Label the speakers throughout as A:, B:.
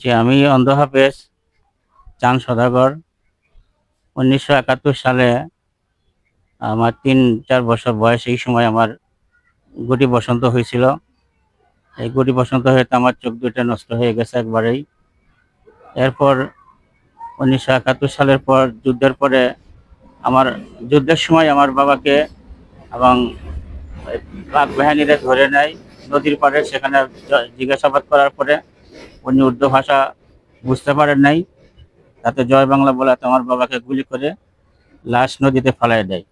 A: যে আমি অন্ধ হাফেজ চান সদাগর। উনিশশো একাত্তর সালে আমার তিন, চার বছর বয়স এই সময় আমার গুটি বসন্ত হয়েছিল। এই গুটি বসন্ত হয়ে আমার চোখ দুটো নষ্ট হয়ে গেছে একবারেই। এরপর উনিশশো একাত্তর সালের পর যুদ্ধের পরে আমার, যুদ্ধের সময় আমার বাবাকে এবং পাক বাহিনীরা ধরে নেয় নদীর পাড়ে। সেখানে জিজ্ঞাসাবাদ করার পরে উনি উর্দু ভাষা বুঝতে পারেন নাই। তাতে জয় বাংলা বলাতে আমার বাবাকে গুলি করে লাশ নদীতে ফেলাই দেয়।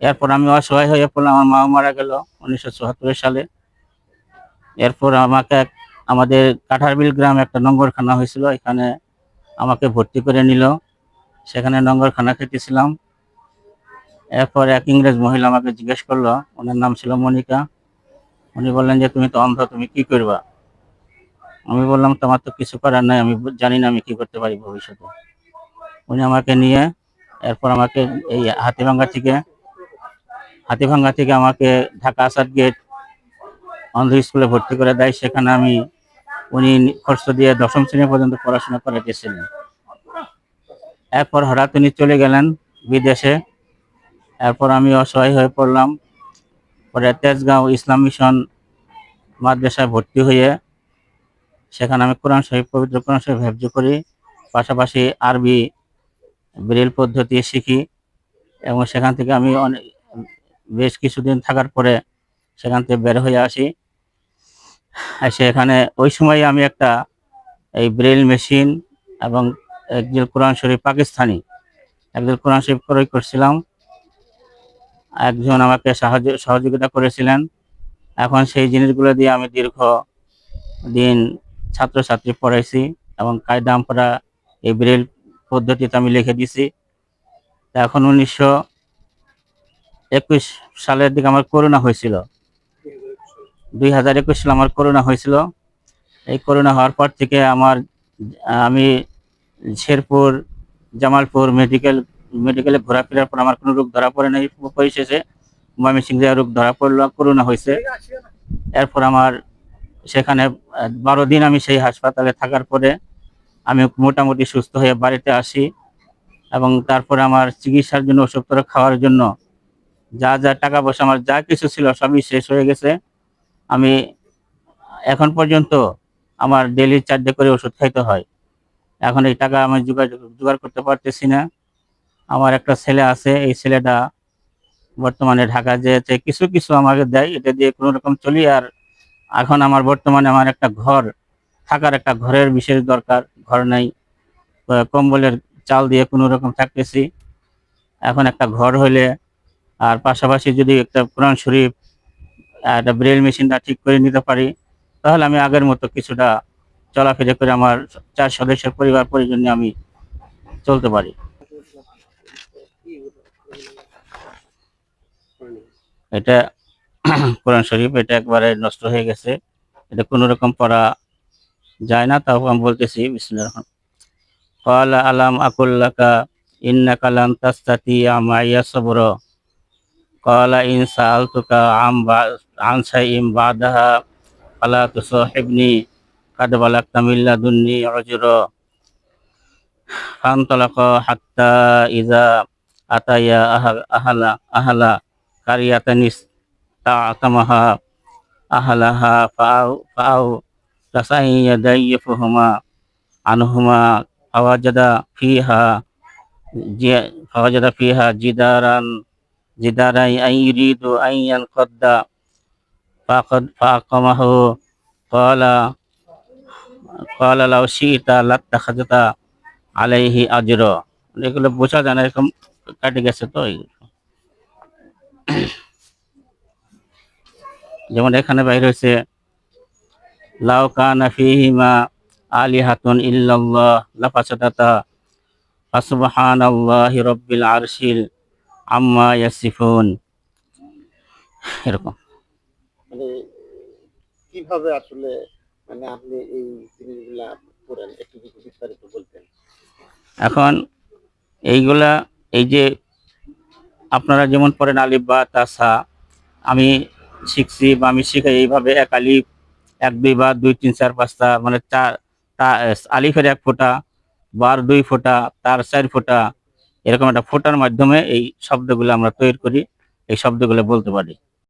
A: এরপর আমি অসহায় হয়ে পড়লাম, আমার মা মারা গেল উনিশশো চুয়াত্তর সালে। এরপর আমাকে আমাদের কাঠারবিল গ্রামে একটা নঙ্গরখানা হয়েছিল, এখানে আমাকে ভর্তি করে নিল। সেখানে নঙ্গরখানা খেতেছিলাম এরপর এক ইংরেজ মহিলা আমাকে জিজ্ঞেস করল, ওনার নাম ছিল মনিকা। উনি বললেন যে, তুমি তো অন্ধ, তুমি কি করবা? আমি বললাম, তোমার তো কিছু করার নাই, আমি জানি না আমি কি করতে পারি ভবিষ্যতে। উনি আমাকে নিয়ে এরপর আমাকে এই হাতিভাঙ্গা থেকে হাতিভাঙ্গা থেকে আমাকে ঢাকা আসাদ গেট অন্ধ স্কুলে ভর্তি করে দেয়। সেখানে আমি, উনি খরচ দিয়ে দশম শ্রেণি পর্যন্ত পড়াশোনা করাইতেছিলেন এরপর হঠাৎ উনি চলে গেলেন বিদেশে। এরপর আমি অসহায় হয়ে পড়লাম। পরে তেজগাঁও ইসলাম মিশন মাদ্রাসায় ভর্তি হয়ে সেখানে আমি কোরআন শরীফ, পবিত্র কোরআন শরীফ হেফজ করি। পাশাপাশি আরবি ব্রেল পদ্ধতি শিখি এবং সেখান থেকে আমি অনেক, বেশ কিছুদিন থাকার পরে সেখান থেকে বের হয়ে আসি। এসে এখানে ওই সময় আমি একটা এই ব্রেল মেশিন এবং একজন কোরআন শরীফ পাকিস্তানি একজন কোরআন শরীফ ক্রয় করছিলাম। একজন আমাকে সাহায্য, সহযোগিতা করেছিলেন। এখন সেই জিনিসগুলো দিয়ে আমি দীর্ঘ দিন ছাত্রছাত্রী পড়াইছি এবং কায়দা আমরা এই ব্রেল পদ্ধতিতে আমি লিখে দিছি। এখন উনিশশো একুশ সালের দিকে আমার করোনা হয়েছিল। দুই হাজার একুশ সালে আমার করোনা হয়েছিল। এই করোনা হওয়ার পর থেকে আমার, আমি শেরপুর, জামালপুর মেডিকেল, মেডিকেলে ঘোরাফেরার পর আমার কোনো রোগ ধরা পড়ে নাই। পরিশেষে ময়মনসিংহ রোগ ধরা পড়ল, করোনা হয়েছে। এরপর আমার সেখানে বারো দিন আমি সেই হাসপাতালে থাকার পরে আমি মোটামুটি সুস্থ হয়ে বাড়িতে আসি এবং তারপরে আমার চিকিৎসার জন্য ওষুধপত্র খাওয়ার জন্য যা যা টাকা পয়সা, আমার যা কিছু ছিল সবই শেষ হয়ে গেছে। আমি এখন পর্যন্ত আমার ডেলি চারটে করে ওষুধ খাইতে হয়। এখন এই টাকা আমি জোগাড় জোগাড় করতে পারতেছি না। আমার একটা ছেলে আছে, এই ছেলেটা বর্তমানে ঢাকা যেতে কিছু কিছু আমাকে দেয়, এটা দিয়ে কোনো রকম চলি আর এখন আমার বর্তমানে আমার একটা ঘর, থাকার একটা ঘরের বিশেষ দরকার, ঘর নাই। কম্বলের চাল দিয়ে কোনো রকম থাকতেছি। এখন একটা ঘর হইলে, আর পাশাপাশি যদি একটা কোরআন শরীফ একটা ব্রেল মেশিনটা ঠিক করে নিতে পারি, তাহলে আমি আগের মতো কিছুটা চলাফেরা করে আমার চার সদস্যের পরিবার পরিজন আমি চলতে পারি। এটা কোরআন শরীফ, এটা একবারে নষ্ট হয়ে গেছে। এটা কোনো রকম পড়া যায় না, তাও আমি বলতেছি বিষ্ণু রহমান। কালা আলাম আকুল্লাকা ইন্না কালাম তাস্তাতি আমাইয়া সবর। কালা ইনসা আলতুকা আম বা আনসা ইম বাদাহা কালা তু সাহেবনি কাদবালাক তামিল্লা দুন্নি অজুর ফান্তলাক হাত্তা ইয়া আতাইয়া আহালা আহালা কারিয়াতানিস। أهل قرية استعتمها أهلها فأو فأو تسعي يضيفهما عنهما فوجد فيها ج- فوجد فيها جدارا جدارا أن يريد أن ينقض فقد فأقامه قال قال لو شئت لاتخذت عليه أجرا এগুলো বোঝা যায় না এরকম কাটে গেছে তো এই। যেমন এখানে বাইরে হয়েছে লাউ কানা ফিহিমা আলিহাতুন ইল্লাল্লাহ লাফাসাদাতা ফাসুবহানাল্লাহি রাব্বিল আরশিল আম্মা ইয়াসিফুন। এরকম।
B: মানে কীভাবে আসলে মানে আপনি এই জিনিসগুলা করেন? একটু বিস্তারিত বলতেন
A: এখন এইগুলা এই যে আপনারা যেমন পড়েন আলিফ বা তাসা আমি শিখছি বা আমি শিখাই এইভাবে এক আলিফ এক, দুই বা দুই, তিন, চার পাঁচটা মানে চার আলিফের এক ফোঁটা, বার, দুই ফোঁটা, তার চার ফোঁটা, এরকম একটা ফোঁটার মাধ্যমে এই শব্দগুলো আমরা তৈরি করি, এই শব্দগুলো বলতে পারি।